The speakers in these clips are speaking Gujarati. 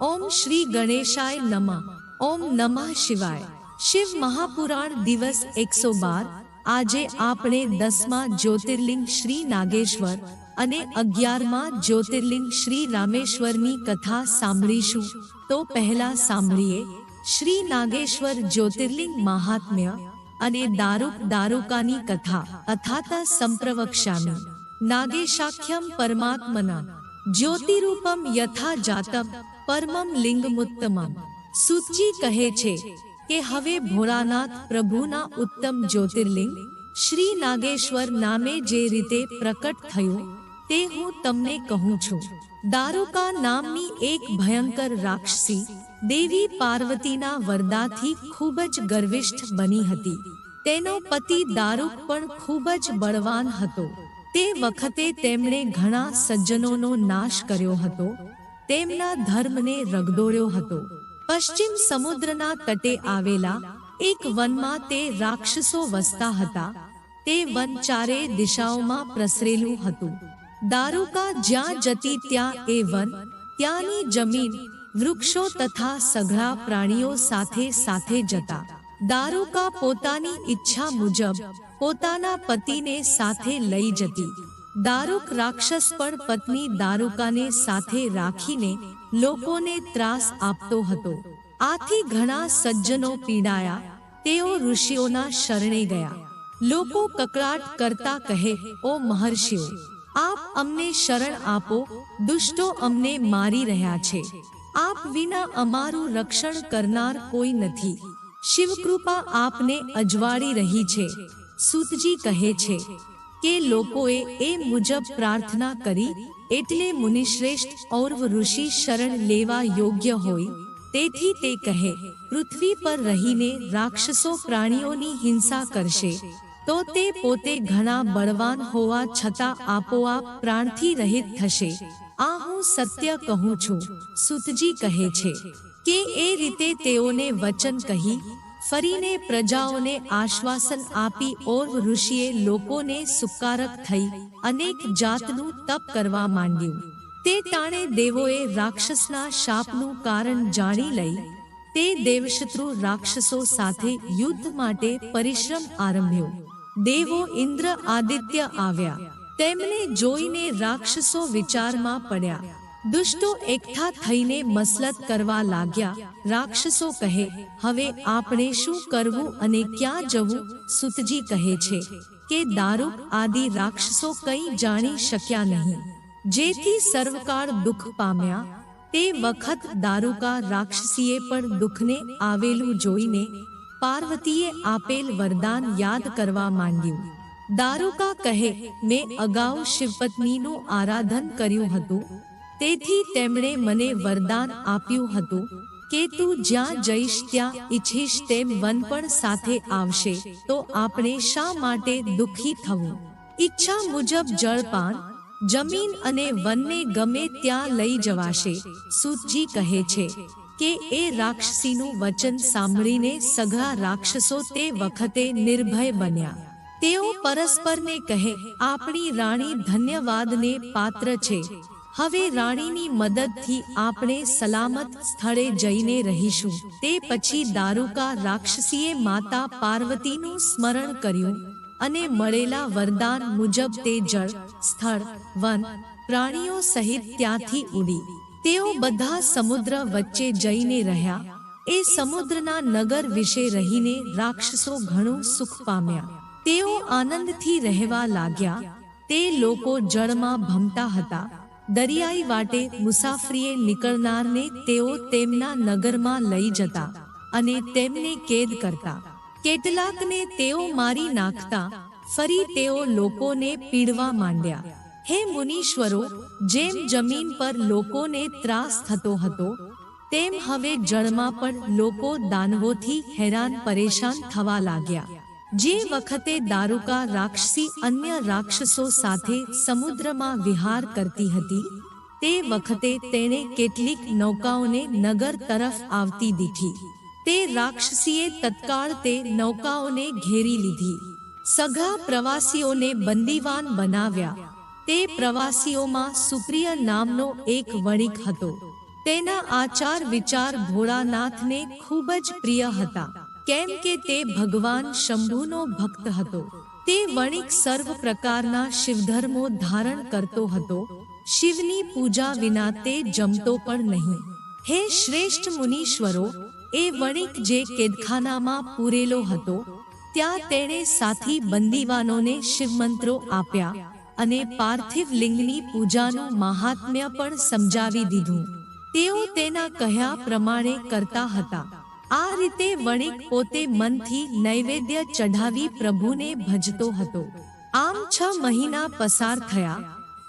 ઓમ શ્રી ગણેશાય નમઃ. ઓમ નમઃ શિવાય. શિવ મહાપુરાણ દિવસ એકસો બાર. આજે આપણે દસમા જ્યોતિર્લિંગ શ્રી નાગેશ્વર અને અગિયારમાં જ્યોતિર્લિંગ શ્રી રામેશ્વરની કથા સાંભળીશું. તો પહેલા સાંભળીએ. શ્રી નાગેશ્વર જ્યોતિર્લિંગ મહાત્મ્ય અને દારૂક દારૂકાની કથા. અથાતા સંપ્રવક્ષ્યામિ. નાગેશાખ્યમ પરમાત્મના. જ્યોતિરૂપમ યથા જાતમ. પરમમ લિંગમુત્તમમ। સુચિ કહે છે કે હવે ભોળાનાથ પ્રભુના ઉત્તમ જ્યોતિર્લિંગ શ્રી નાગેશ્વર નામે જે રીતે પ્રકટ થયું, તે હું તમને કહું છું। દારુકા નામની એક ભયંકર રાક્ષસી દેવી પાર્વતીના વરદાથી ખૂબ જ ગર્વિષ્ઠ બની હતી। તેનો પતિ દારૂક પણ ખૂબ જ બળવાન હતો। તે વખતે તેમણે ઘણા સજ્જનોનો નાશ કર્યો હતો। તેમના ધર્મને રગદોર્યો હતો. પશ્ચિમ સમુદ્રના તટે આવેલા એક વનમાં તે રાક્ષસો વસતા હતા. તે વન ચારે દિશાઓમાં પ્રસરેલું હતું. દારૂકા જ્યાં જતી ત્યાં એ વન, ત્યાંની જમીન વૃક્ષો તથા સઘળા પ્રાણીઓ સાથે સાથે જતા. દારૂકા પોતાની ઈચ્છા મુજબ પોતાના પતિને સાથે લઈ જતી. દારૂક રાક્ષસ પણ પત્ની દારૂકાને સાથે રાખીને લોકોને ત્રાસ આપતો હતો. આથી ઘણા સજ્જનો પીડાયા. તેઓ ઋષિઓના શરણે ગયા. લોકો કકળાટ કરતા કહે, ઓ મહર્ષિઓ, આપ અમને શરણ આપો, દુષ્ટો અમને મારી રહ્યા છે. આપ વિના અમારું રક્ષણ કરનાર કોઈ નથી. શિવકૃપા આપને અજવાળી રહી છે. સૂતજી કહે છે કે લોકોએ એ મુજબ પ્રાર્થના કરી, એટલે મુનિશ્રેષ્ઠ ઔર્વ ઋષિ શરણ લેવા યોગ્ય હોય. તેથી તે કહે, પૃથ્વી પર રહીને રાક્ષસો પ્રાણીઓની હિંસા કરશે. તો તે પોતે ઘણા બળવાન હોવા છતાં આપોઆપ પ્રાણથી રહિત થશે. આ હું સત્ય કહું છું. સુતજી કહે છે, કે એ રીતે તેઓને વચન કહી ફરીને પ્રજાઓને આશ્વાસન આપી ઓર્વ ઋષિએ લોકોને સુકારક થઈ અનેક જાતનું તપ કરવા માંડ્યું. તે તાણે દેવોએ રાક્ષસના શાપનું કારણ જાણી લઈ તે દેવશત્રુ રાક્ષસો સાથે યુદ્ધ માટે પરિશ્રમ આરંભ્યો. દેવો ઇન્દ્ર આદિત્ય આવ્યા. તેમને જોઈને રાક્ષસો વિચારમાં પડ્યા. દુષ્ટો એકઠા થઈને મસલત કરવા લાગ્યા. રાક્ષસો કહે, હવે આપણે શું કરવું અને ક્યાં જવું? સુતજી કહે છે, કે દારૂક આદિ રાક્ષસો કંઈ જાણી શક્યા નહીં. જેથી સર્વકાળ દુઃખ પામ્યા. તે વખત દારૂકા રાક્ષસીએ પણ દુઃખને આવેલું જોઈને પાર્વતીએ આપેલ વરદાન યાદ કરવા માંડ્યું દારૂકા કહે, મેં અગાઉ શિવપત્નીનું આરાધન કર્યું હતું. તેથી તેમણે મને વરદાન આપ્યું હતું કે તું જ્યાં જઈશ ત્યાં ઈચ્છીશ તેમ વન પણ સાથે આવશે, તો આપણે શા માટે દુઃખી થવું? ઈચ્છા મુજબ જળપાન, જમીન અને વનને ગમે ત્યાં લઈ જવાશે, સુતજી કહે છે કે એ રાક્ષસીનું વચન સાંભળીને સઘળા રાક્ષસો તે વખતે નિર્ભય બન્યા. તેઓ પરસ્પરને કહે, આપણી રાણી ધન્યવાદને પાત્ર છે હવે રાણીની મદદથી આપણે સલામત સ્થળે જઈને રહીશું. તે પછી દારૂકા રાક્ષસીએ માતા પાર્વતીનું સ્મરણ કર્યું અને મળેલા વરદાન મુજબ તે જળ, સ્થળ, વન, પ્રાણીઓ સહિત ત્યાંથી ઉડી તેઓ બધા સમુદ્ર વચ્ચે જઈને રહ્યા. એ સમુદ્રના નગર વિશે રહીને રાક્ષસો ઘણું સુખ પામ્યા. તેઓ આનંદથી રહેવા લાગ્યા. તે લોકો જળમાં ભમતા હતા. દરિયાઈ વાટે મુસાફરીએ નીકળનારને તેઓ તેમના નગરમાં લઈ જતા અને તેમને કેદ કરતા. કેટલાકને તેઓ મારી નાખતા, ફરી તેઓ લોકોને પીડવા માંડ્યા. હે મુનીશ્વરો, જેમ જમીન પર લોકોને ત્રાસ થતો હતો, તેમ હવે જળમાં પણ લોકો દાનવોથી હેરાન પરેશાન થવા લાગ્યા. જે વખતે દારૂકા રાક્ષસી અન્ય રાક્ષસો સાથે સમુદ્રમાં વિહાર કરતી હતી, તે વખતે તેણે કેટલીક નૌકાઓને નગર તરફ આવતી દીઠી તે રાક્ષસીએ તત્કાળ તે નૌકાઓને ઘેરી લીધી. સઘા પ્રવાસીઓને બંદીવાન બનાવ્યા. તે પ્રવાસીઓમાં સુપ્રિય નામનો એક વણિક હતો. તેના આચાર વિચાર ભોળાનાથને ખૂબ જ પ્રિય હતા. કેમ કે તે ભગવાન શંભુનો ભક્ત હતો. તે વણિક સર્વ પ્રકારના શિવધર્મો ધારણ કરતો હતો. શિવની પૂજા વિના તે જમતો પણ નહીં. હે શ્રેષ્ઠ મુનીશ્વરો, એ વણિક જે કેદખાનામાં પૂરેલો હતો, ત્યાં તેણે સાથી બંદીવાનોને શિવમંત્રો આપ્યા અને પાર્થિવ લિંગની પૂજાનું મહાત્મ્ય પણ સમજાવી દીધું. તેઓ તેના કહ્યા પ્રમાણે કરતા હતા. આ રીતે વણિક પોતે મનથી નૈવેદ્ય ચઢાવી પ્રભુને ભજતો હતો. આમ છ મહિના પસાર થયા.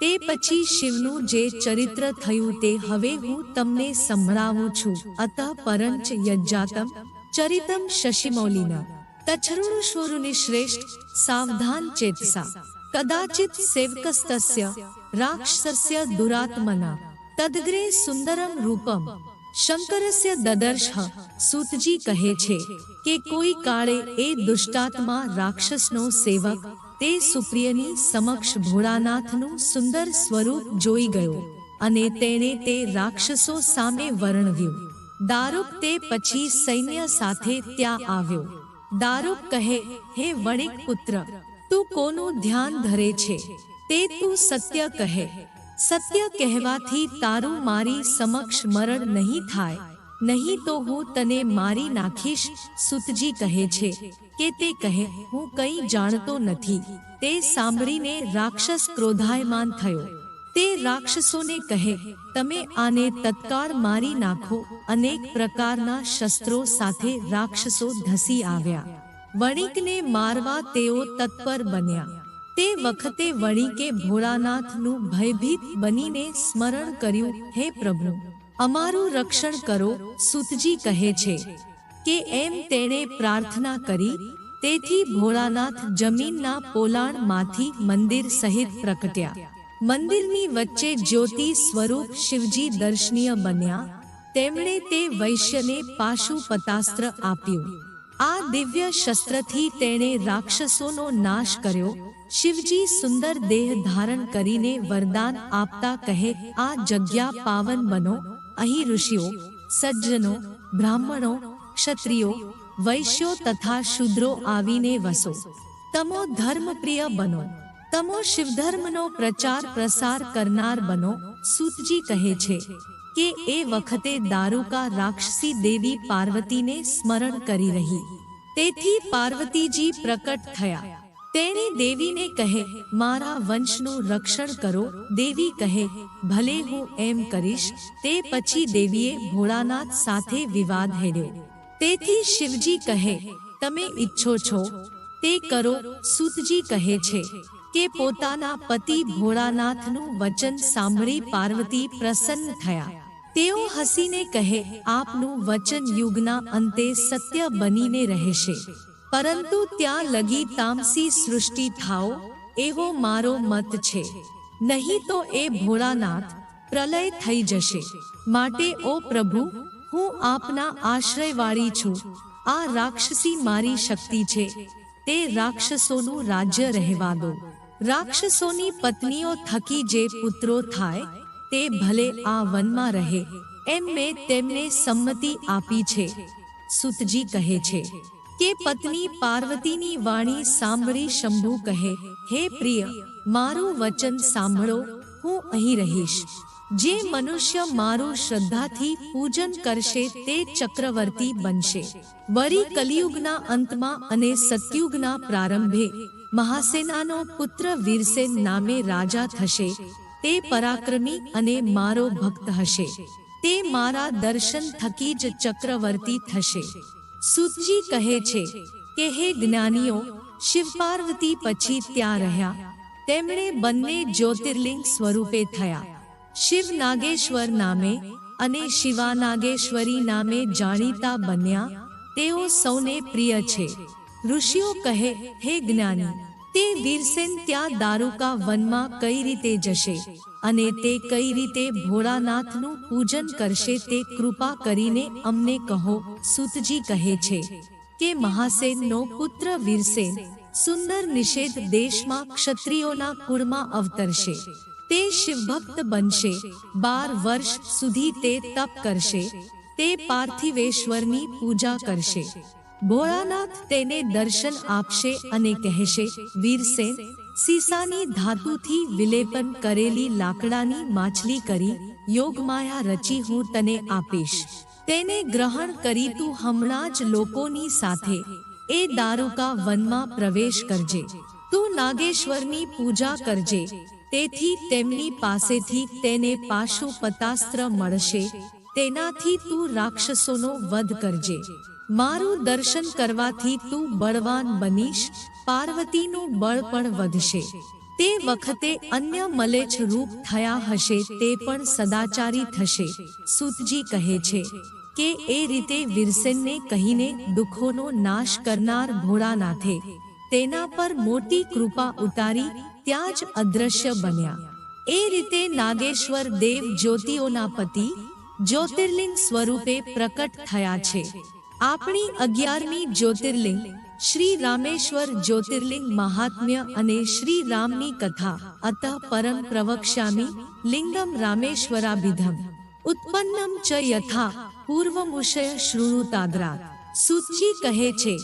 તે પછી શિવનું જે ચરિત્ર થયું તે હવે હું તમને સંભળાવું છું. અત પરંચ યજ્જાતમ ચરિતમ શશિમૌલિના. તછરુણુશ્વરુનિ શ્રેષ્ઠ સાવધાન ચેતસા. કદાચિત સેવકસ્તસ્ય, રાક્ષસસ્ય દુરાત્મના. તદગ્રે સુંદરમ રૂપમ. શંકરસ્ય દદર્શ સૂતજી કહે છે કે કોઈ કાળે એ દુષ્ટાત્મા રાક્ષસનો સેવક તે સુપ્રિયની સમક્ષ ભોળાનાથનું સુંદર સ્વરૂપ જોઈ ગયો અને તેણે તે રાક્ષસો સામે વર્ણવ્યું. દારૂક તે પછી સૈન્ય સાથે ત્યાં આવ્યો. દારૂક કહે, હે વણિક પુત્ર, તું કોનું ધ્યાન ધરે છે? તે તું સત્ય કહે. સત્ય કહેવાથી તારું મારી સમક્ષ મરણ નહીં થાય. નહીં તો હું તને મારી નાખીશ, સુતજી કહે છે. કે તે કહે, હું કંઈ જાણતો નથી. તે સાંભળીને રાક્ષસ ક્રોધાયમાન થયો. તે રાક્ષસોને કહે, તમે આને તત્કાળ મારી નાખો. અનેક પ્રકારના શસ્ત્રો સાથે રાક્ષસો ધસી આવ્યા. વણિકને મારવા તેઓ તત્પર બન્યા. તે વખતે વણિકે ભોળાનાથનું ભયભીત બનીને સ્મરણ કર્યું, હે પ્રભુ, અમારું રક્ષણ કરો, સુતજી કહે છે. કે એમ તેણે પ્રાર્થના કરી, તેથી ભોળાનાથ જમીનના પોલાણમાંથી મંદિર સહિત પ્રકટ્યા મંદિરની વચ્ચે જ્યોતિ સ્વરૂપ શિવજી દર્શનીય બન્યા. તેમણે તે વૈશ્યને પાશુપતાસ્ત્ર આપ્યું. આ દિવ્ય શસ્ત્રથી તેણે રાક્ષસોનો નાશ કર્યો. શિવજી સુંદર દેહ ધારણ કરીને વરદાન આપતા કહે, આ જગ્યા પાવન બનો. અહીં ઋષિઓ, સજ્જનો, બ્રાહ્મણો, ક્ષત્રિયો, વૈશ્યો તથા શુદ્રો આવીને વસો. તમો ધર્મપ્રિય બનો. તમો શિવધર્મનો પ્રચાર પ્રસાર કરનાર બનો, સૂતજી કહે છે. કે એ વખતે દારૂકા રાક્ષસી દેવી પાર્વતીને સ્મરણ કરી રહી. તેથી પાર્વતીજી પ્રકટ થયા. તેણે દેવીને કહે, મારા વંશનું રક્ષણ કરો. દેવી કહે, ભલે હું એમ કરીશ, તે પછી દેવીએ ભોળાનાથ સાથે વિવાદ હેડ્યો. તેથી શિવજી કહે, તમે ઈચ્છો છો. તે કરો, સૂતજી કહે છે, કે પોતાના પતિ ભોળાનાથનું વચન સાંભળી પાર્વતી પ્રસન્ન થયા. તેઓ હસીને કહે, આપનું વચન યુગના અંતે સત્ય બનીને રહેશે. પરંતુ ત્યાં લગી તામસી સૃષ્ટિ થાઓ, એવો મારો મત છે. નહીં તો એ ભોળાનાથ પ્રલય થઈ જશે. માટે, ઓ પ્રભુ, હું આપના આશ્રયવાળી છું. આ રાક્ષસી મારી શક્તિ છે. તે રાક્ષસોનું રાજ્ય રહેવા દો. રાક્ષસોની પત્નીઓ થકી જે પુત્રો થાય તે ભલે આ વનમાં રહે, એમ મેં તેમને સંમતિ આપી છે. સુતજી કહે છે, કે પત્ની પાર્વતીની વાણી સાંભળી શંભુ કહે, હે પ્રિય, મારું વચન સાંભળો, હું અહીં રહીશ. જે મનુષ્ય મારું શ્રદ્ધાથી પૂજન કરશે તે ચક્રવર્તી બનશે. વરી કલિયુગના અંતમાં અને સતયુગના પ્રારંભે મહાસેનાનો પુત્ર વીરસેન નામે રાજા થશે. તે પરાક્રમી અને મારો ભક્ત હશે. તે મારા દર્શન થકી જ ચક્રવર્તી થશે. સુતજી કહે છે કે, હે જ્ઞાનીઓ શિવ પાર્વતી પછી ત્યાં રહ્યા. તેમણે બંને જ્યોતિર્લિંગ સ્વરૂપે થયા. શિવ નાગેશ્વર નામે અને શિવા નાગેશ્વરી નામે જાણીતા બન્યા. તેઓ સૌને પ્રિય છે. ઋષિઓ કહે, હે જ્ઞાની તે વીરસેન ત્યાં દારૂકા વનમાં કઈ રીતે જશે અને તે કઈ રીતે ભોળાનાથનું પૂજન કરશે તે કૃપા કરીને અમને કહો, સુતજી કહે છે કે મહાસેનનો પુત્ર વીરસેન સુંદર નિષેધ દેશમાં ક્ષત્રિયોના કુળમાં અવતરશે. તે શિવભક્ત બનશે, બાર વર્ષ સુધી તે તપ કરશે, તે પાર્થિવેશ્વરની પૂજા કરશે. ભોળાનાથ તેને દર્શન આપશે અને કહેશે વીરસેન સીસાની ધાતુથી વિલેપન કરેલી લાકડાની માછલી કરી યોગમાયા રચી હું તને આપીશ. તેને ગ્રહણ કરી તું હમણાં જ લોકોની સાથે. એ દારૂકા વનમાં પ્રવેશ કરજે. તું નાગેશ્વરની પૂજા કરજે. તેથી તેમની પાસેથી તેને પાશુપતાસ્ત્ર મળશે. તેનાથી તું રાક્ષસોનો વધ કરજે. મારું દર્શન કરવાથી તું બળવાન બનીશ, પાર્વતીનું બળ પણ વધશે. તે વખતે અન્ય મલેચ્છ રૂપ થયા હશે, તે પણ સદાચારી થશે, સુતજી કહે છે, કે એ રીતે વિરસેનને કહીને દુઃખોનો નાશ કરનાર ભોળાનાથે તેના પર મોટી કૃપા ઉતારી ત્યાં જ અદ્રશ્ય બન્યા. એ રીતે નાગેશ્વર દેવ જ્યોતિઓના પતિ જ્યોતિર્લિંગ સ્વરૂપે પ્રકટ થયા છે. આપણી અગિયારમી જ્યોતિર્લિંગ, શ્રી રામેશ્વર જ્યોતિર્લિંગ મહાત્મ્ય અને શ્રી રામની કથા, અતઃ પરમ પ્રવક્ષ્યામી, લિંગમ રામેશ્વરાભિધમ. ઉત્પન્નમ ચ યથા પૂર્વમુષય શૃણુતાદ્રાત. સૂચિ કહે છે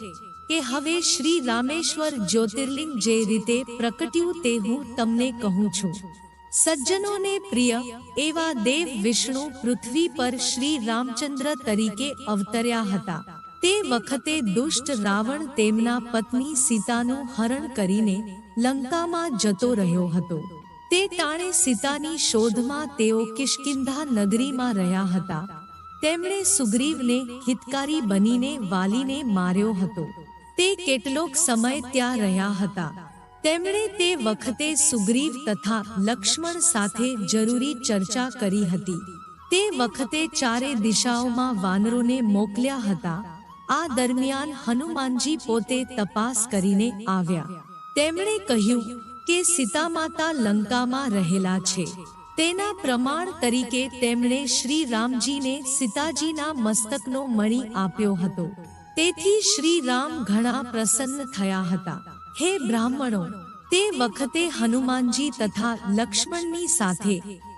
કે હવે શ્રી રામેશ્વર જ્યોતિર્લિંગ જે રીતે પ્રકટ્યું તે હું તમને કહું છું. સજ્જનોને પ્રિય એવા દેવ વિષ્ણુ પૃથ્વી પર શ્રી રામચંદ્ર તરીકે અવતર્યા હતા. તે વખતે દુષ્ટ રાવણ તેમના પત્ની સીતાનું હરણ કરીને લંકામાં જતો રહ્યો હતો. તે ટાણે સીતાની શોધમાં તેઓ કિષ્કિંધા નગરીમાં રહ્યા હતા. તેમણે સુગ્રીવને હિતકારી બનીને વાલીને માર્યો હતો. તે કેટલોક સમય ત્યાં રહ્યા હતા. તેમણે તે વખતે સુગ્રીવ તથા લક્ષ્મણ સાથે જરૂરી ચર્ચા કરી હતી. તે વખતે ચારે દિશાઓમાં વાનરોને મોકલ્યા હતા. આ દરમિયાન હનુમાનજી પોતે તપાસ કરીને આવ્યા. તેમણે કહ્યું કે સીતા માતા લંકામાં રહેલા છે. તેના પ્રમાણ તરીકે તેમણે શ્રી રામજીને સીતાજીના મસ્તકનો મણી આપ્યો હતો. તેથી શ્રી રામ ઘણા પ્રસન્ન થયા હતા. હે બ્રાહ્મણો, તે વખતે હનુમાનજી તથા લક્ષ્મણની સાથે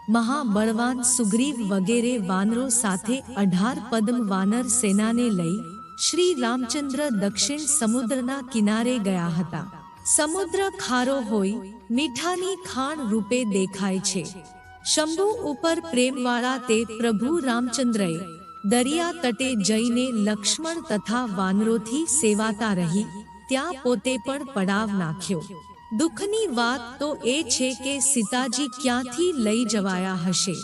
મહાબળવાન સુગ્રીવ વગેરે વાનરો સાથે અઢાર પદ્મ વાનર સેનાને લઈ શ્રી રામચંદ્ર દક્ષિણ સમુદ્રના કિનારે ગયા હતા. સમુદ્ર ખારો હોય, મીઠાની ખાણ રૂપે દેખાય છે. શંભુ ઉપર પ્રેમવાળા તે પ્રભુ રામચંદ્રએ દરિયા તટે જઈને લક્ષ્મણ તથા વાનરોથી સેવાતા રહી. ત્યાં પોતે પણ પડાવ નાખ્યો. દુઃખની વાત તો એ છે કે સીતાજી ક્યાંથી લઈ જવાયા હશે?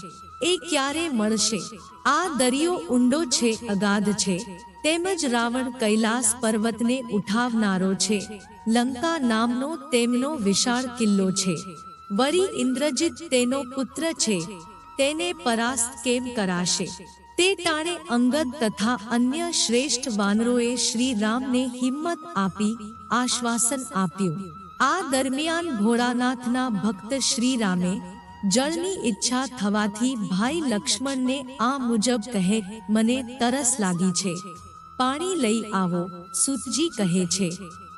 એ ક્યારે મળશે? આ દરિયો ઊંડો છે, અગાધ છે. તેમજ રાવણ કૈલાસ પર્વતને ઉઠાવનારો છે. લંકા નામનો તેમનો વિશાળ કિલ્લો છે. વરી ઇન્દ્રજીત તેનો પુત્ર છે. તેને પરાસ્ત કેમ કરાશે? તે ટાણે અંગદ તથા અન્ય શ્રેષ્ઠ વાનરોએ શ્રી રામને હિંમત આપી આશ્વાસન આપ્યું. આ દરમિયાન ભોળાનાથના ભક્ત શ્રી રામે જળની ઈચ્છા થવાથી ભાઈ લક્ષ્મણને આ મુજબ કહે, મને તરસ લાગી છે. પાણી લઈ આવો, સુતજી કહે છે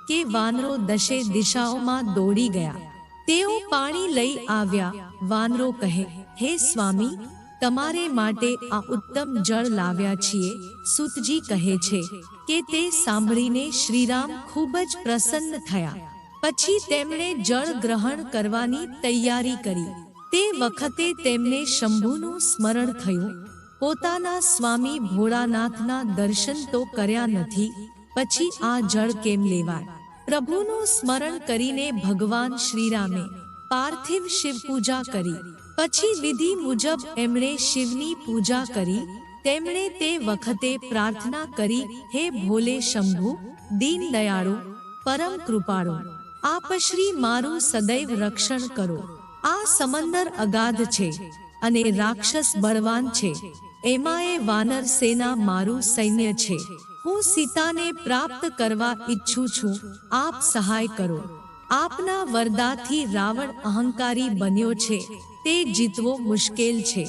કે વાનરો દશે દિશાઓમાં દોડી ગયા. તેઓ પાણી લઈ આવ્યા, વાનરો કહે, હે સ્વામી તમારે માટે આ ઉત્તમ જળ લાવ્યા છીએ, સુતજી કહે છે કે તે સાંભળીને શ્રીરામ ખૂબ જ પ્રસન્ન થયા. પછી તેમણે જળ ગ્રહણ કરવાની તૈયારી કરી. તે વખતે તેમને શંભુનું સ્મરણ થયું. પોતાના સ્વામી ભોળાનાથના દર્શન તો કર્યા નથી, પછી આ જળ કેમ લેવાય? પ્રભુનું સ્મરણ કરીને ભગવાન શ્રીરામે પાર્થિવ શિવ પૂજા કરી. પછી વિધિ મુજબ એમણે શિવની પૂજા કરી, તેમણે તે વખતે પ્રાર્થના કરી, હે ભોલે શંભુ, દીન દયાળુ, પરમ કૃપાળુ, આપ શ્રી મારું સદૈવ રક્ષણ કરો. આ સમંદર અગાધ છે અને રાક્ષસ બળવાન છે. એમાં એ વાનર સેના મારું સૈન્ય છે. હું સીતાને પ્રાપ્ત કરવા ઈચ્છું છું. આપ સહાય કરો. આપના વરદાથી રાવણ અહંકારી બન્યો છે. તે જીતવો મુશ્કેલ છે.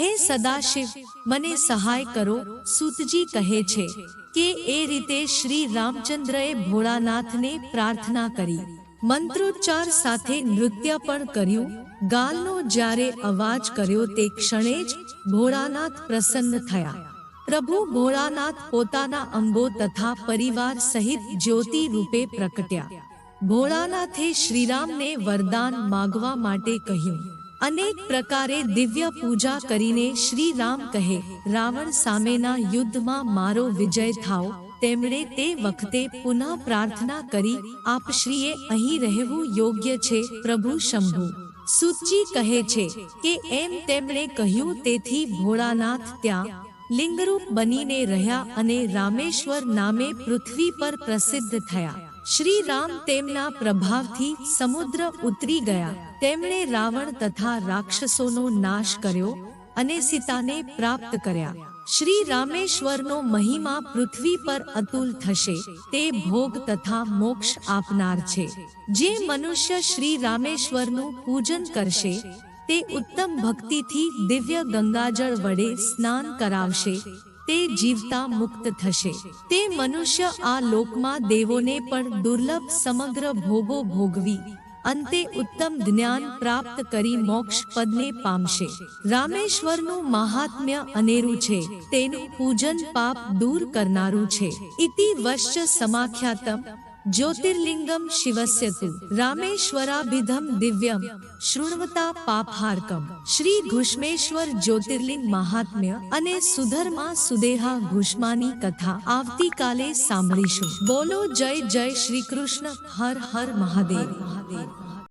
હે સદાશિવ, મને સહાય કરો, સૂતજી કહે છે કે એ રીતે શ્રી રામચંદ્રએ ભોળાનાથને પ્રાર્થના કરી. મંત્રોચ્ચાર સાથે નૃત્ય પણ કર્યું. ગાલનો જ્યારે અવાજ કર્યો તે ક્ષણે જ ભોળાનાથ પ્રસન્ન થયા. પ્રભુ ભોળાનાથ પોતાના અંગો તથા પરિવાર સહિત જ્યોતિ રૂપે પ્રકટ્યા ભોળાનાથે શ્રીરામને વરદાન માગવા માટે કહ્યું અનેક પ્રકારે દિવ્ય પૂજા કરીને શ્રી રામ કહે, રાવણ સામેના યુદ્ધમાં મારો વિજય થાઓ. તેમણે તે વખતે પુનઃ પ્રાર્થના કરી આપ શ્રીએ અહીં રહેવું યોગ્ય છે, પ્રભુ શંભુ. સુચી કહે છે કે એમ તેમણે કહ્યું તેથી ભોળાનાથ ત્યાં લિંગરૂપ બનીને રહ્યા અને રામેશ્વર નામે પૃથ્વી પર પ્રસિદ્ધ થયા. શ્રી રામ તેમના પ્રભાવથી સમુદ્ર ઉતરી ગયા. તેમણે રાવણ તથા રાક્ષસોનો નાશ કર્યો અને સીતાને પ્રાપ્ત કર્યા. શ્રી રામેશ્વરનો મહિમા પૃથ્વી પર અતુલ થશે. તે ભોગ તથા મોક્ષ આપનાર છે. જે મનુષ્ય શ્રી રામેશ્વરનું પૂજન કરશે, તે ઉત્તમ ભક્તિથી દિવ્ય ગંગાજળ વડે સ્નાન કરાવશે. તે જીવતા મુક્ત થશે. તે મનુષ્ય આ લોકમાં દેવોને પણ દુર્લભ સમગ્ર ભોગો ભોગવી, અંતે ઉત્તમ જ્ઞાન પ્રાપ્ત કરી મોક્ષ પદને પામશે. રામેશ્વરનું મહાત્મ્ય અનેરું છે. તેનું પૂજન પાપ દૂર કરનારું છે. ઇતિ વશ્ય સમાખ્યાતમ જ્યોતિર્લિંગમ શિવસ્ય તુ રામેશ્વરાભિધમ દિવ્યમ શૃણવતા પાપહારકમ શ્રી ઘુષ્મેશ્વર જ્યોતિર્લિંગ મહાત્મ્ય અને સુધર્મા સુદેહા ઘુષ્માની કથા આવતીકાલે સાંભળીશું બોલો જય જય શ્રી કૃષ્ણ હર હર મહાદેવ મહાદેવ